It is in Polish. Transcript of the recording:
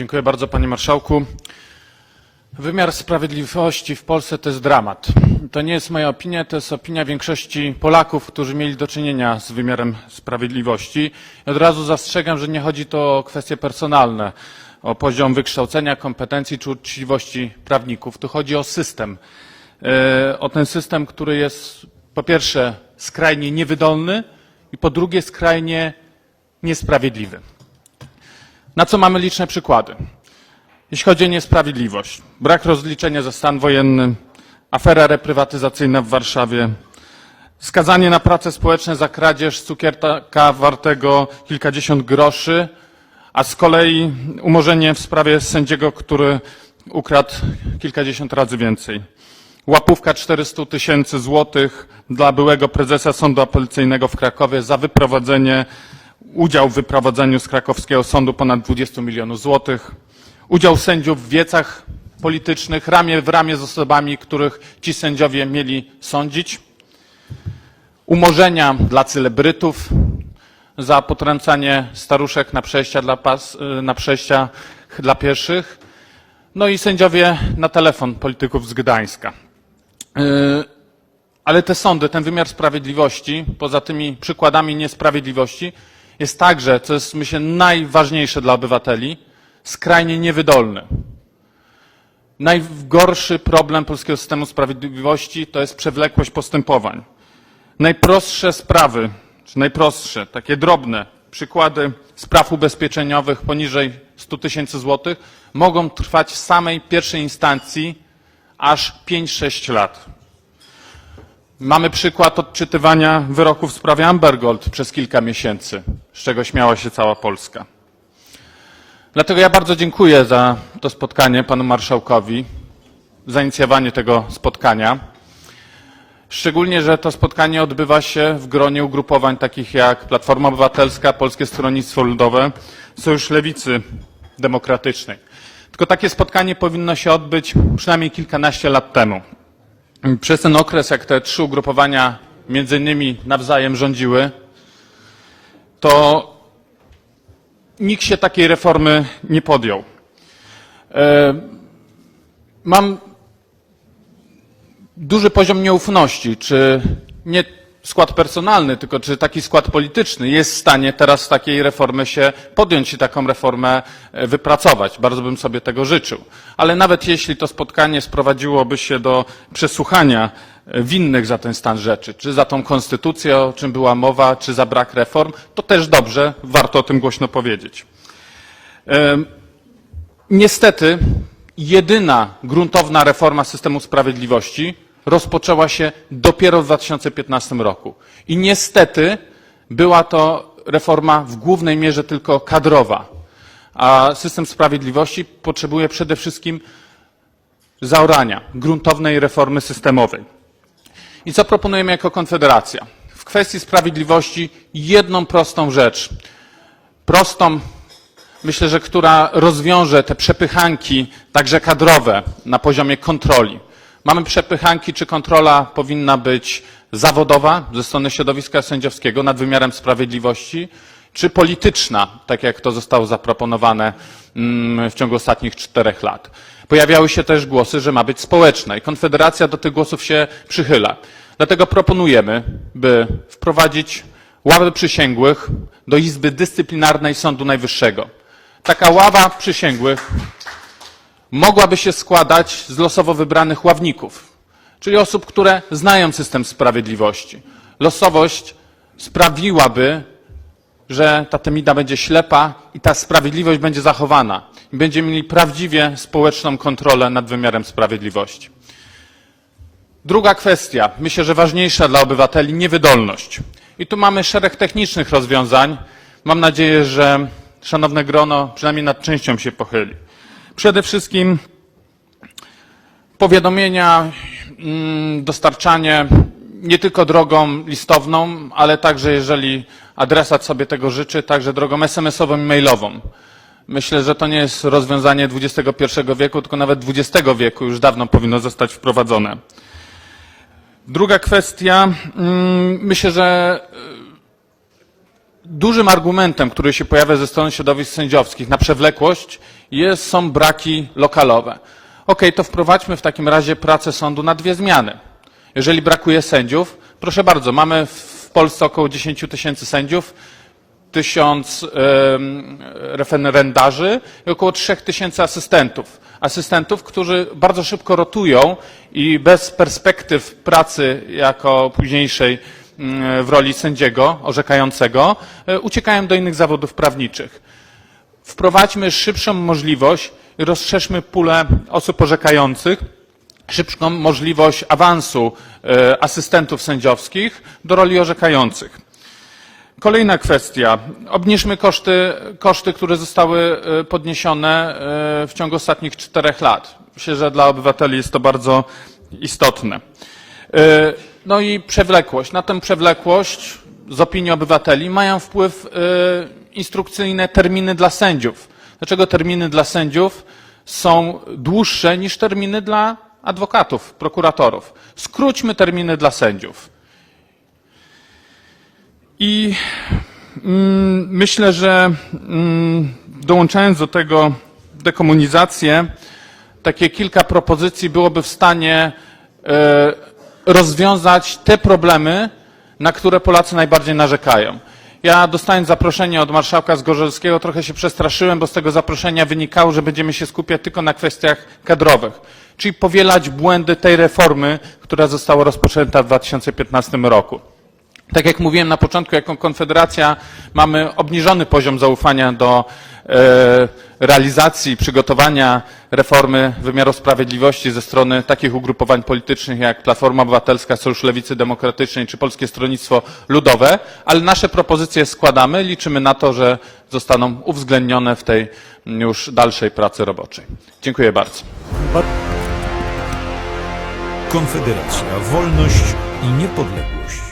Dziękuję bardzo, panie marszałku. Wymiar sprawiedliwości w Polsce to jest dramat. To nie jest moja opinia, to jest opinia większości Polaków, którzy mieli do czynienia z wymiarem sprawiedliwości. I od razu zastrzegam, że nie chodzi to o kwestie personalne, o poziom wykształcenia, kompetencji czy uczciwości prawników. Tu chodzi o system. E, O ten system, który jest po pierwsze skrajnie niewydolny i po drugie skrajnie niesprawiedliwy. Na co mamy liczne przykłady? Jeśli chodzi o niesprawiedliwość, brak rozliczenia za stan wojenny, afera reprywatyzacyjna w Warszawie, skazanie na prace społeczne za kradzież cukierka wartego kilkadziesiąt groszy, a z kolei umorzenie w sprawie sędziego, który ukradł kilkadziesiąt razy więcej. Łapówka 400 tysięcy złotych dla byłego prezesa Sądu Apelacyjnego w Krakowie za wyprowadzenie, udział w wyprowadzeniu z krakowskiego sądu ponad 20 milionów złotych. Udział sędziów w wiecach politycznych ramię w ramię z osobami, których ci sędziowie mieli sądzić. Umorzenia dla celebrytów za potrącanie staruszek na przejścia dla, pas, na przejścia dla pieszych. No i sędziowie na telefon polityków z Gdańska. Yy, Ale te sądy, ten wymiar sprawiedliwości, poza tymi przykładami niesprawiedliwości, jest także, co jest myślę najważniejsze dla obywateli, skrajnie niewydolny. Najgorszy problem polskiego systemu sprawiedliwości to jest przewlekłość postępowań. Najprostsze sprawy, czy najprostsze, takie drobne przykłady spraw ubezpieczeniowych poniżej 100 tysięcy złotych mogą trwać w samej pierwszej instancji aż 5-6 lat. Mamy przykład odczytywania wyroków w sprawie Amber Gold przez kilka miesięcy, z czego śmiała się cała Polska. Dlatego ja bardzo dziękuję za to spotkanie panu marszałkowi, za inicjowanie tego spotkania. Szczególnie, że to spotkanie odbywa się w gronie ugrupowań takich jak Platforma Obywatelska, Polskie Stronnictwo Ludowe, Sojusz Lewicy Demokratycznej. Tylko takie spotkanie powinno się odbyć przynajmniej kilkanaście lat temu. Przez ten okres, jak te trzy ugrupowania między innymi nawzajem rządziły, to nikt się takiej reformy nie podjął. E, Mam duży poziom nieufności, czy nie skład personalny, tylko czy taki skład polityczny jest w stanie teraz takiej reformy się podjąć i taką reformę e, wypracować. Bardzo bym sobie tego życzył. Ale nawet jeśli to spotkanie sprowadziłoby się do przesłuchania e, winnych za ten stan rzeczy, czy za tą konstytucję, o czym była mowa, czy za brak reform, to też dobrze, warto o tym głośno powiedzieć. Niestety, jedyna gruntowna reforma systemu sprawiedliwości rozpoczęła się dopiero w 2015 roku. I niestety była to reforma w głównej mierze tylko kadrowa, a system sprawiedliwości potrzebuje przede wszystkim zaorania, gruntownej reformy systemowej. I co proponujemy jako Konfederacja? W kwestii sprawiedliwości jedną prostą rzecz. Prostą, myślę, że która rozwiąże te przepychanki, także kadrowe, na poziomie kontroli. Mamy przepychanki, czy kontrola powinna być zawodowa ze strony środowiska sędziowskiego nad wymiarem sprawiedliwości, czy polityczna, tak jak to zostało zaproponowane mm, w ciągu ostatnich czterech lat. Pojawiały się też głosy, że ma być społeczna i Konfederacja do tych głosów się przychyla. Dlatego proponujemy, by wprowadzić ławę przysięgłych do Izby Dyscyplinarnej Sądu Najwyższego. Taka ława przysięgłych mogłaby się składać z losowo wybranych ławników, czyli osób, które znają system sprawiedliwości. Losowość sprawiłaby, że ta temida będzie ślepa i ta sprawiedliwość będzie zachowana. I będziemy mieli prawdziwie społeczną kontrolę nad wymiarem sprawiedliwości. Druga kwestia, myślę, że ważniejsza dla obywateli, niewydolność. I tu mamy szereg technicznych rozwiązań. Mam nadzieję, że szanowne grono przynajmniej nad częścią się pochyli. Przede wszystkim powiadomienia, mm, dostarczanie nie tylko drogą listowną, ale także jeżeli adresat sobie tego życzy, także drogą SMS-ową i mailową. Myślę, że to nie jest rozwiązanie XXI wieku, tylko nawet XX wieku już dawno powinno zostać wprowadzone. Druga kwestia, mm, myślę, że Dużym argumentem, który się pojawia ze strony środowisk sędziowskich na przewlekłość jest, są braki lokalowe. Ok, to wprowadźmy w takim razie pracę sądu na dwie zmiany. Jeżeli brakuje sędziów, proszę bardzo, mamy w Polsce około 10 tysięcy sędziów, tysiąc referendarzy i około 3 tysięcy asystentów. Asystentów, którzy bardzo szybko rotują i bez perspektyw pracy jako późniejszej w roli sędziego orzekającego e, uciekają do innych zawodów prawniczych. Wprowadźmy szybszą możliwość rozszerzmy pulę osób orzekających, szybszą możliwość awansu e, asystentów sędziowskich do roli orzekających. Kolejna kwestia. Obniżmy koszty, koszty które zostały e, podniesione w ciągu ostatnich czterech lat. Myślę, że dla obywateli jest to bardzo istotne. No i przewlekłość. Na tę przewlekłość z opinii obywateli mają wpływ e, instrukcyjne terminy dla sędziów. Dlaczego terminy dla sędziów są dłuższe niż terminy dla adwokatów, prokuratorów? Skróćmy terminy dla sędziów. I mm, myślę, że mm, dołączając do tego dekomunizację, takie kilka propozycji byłoby w stanie e, rozwiązać te problemy, na które Polacy najbardziej narzekają. Ja dostając zaproszenie od marszałka Zgorzelskiego trochę się przestraszyłem, bo z tego zaproszenia wynikało, że będziemy się skupiać tylko na kwestiach kadrowych, czyli powielać błędy tej reformy, która została rozpoczęta w 2015 roku. Tak jak mówiłem na początku, jako Konfederacja mamy obniżony poziom zaufania do realizacji, przygotowania reformy wymiaru sprawiedliwości ze strony takich ugrupowań politycznych jak Platforma Obywatelska, Sojusz Lewicy Demokratycznej czy Polskie Stronnictwo Ludowe, ale nasze propozycje składamy. Liczymy na to, że zostaną uwzględnione w tej już dalszej pracy roboczej. Dziękuję bardzo. Konfederacja, wolność i niepodległość.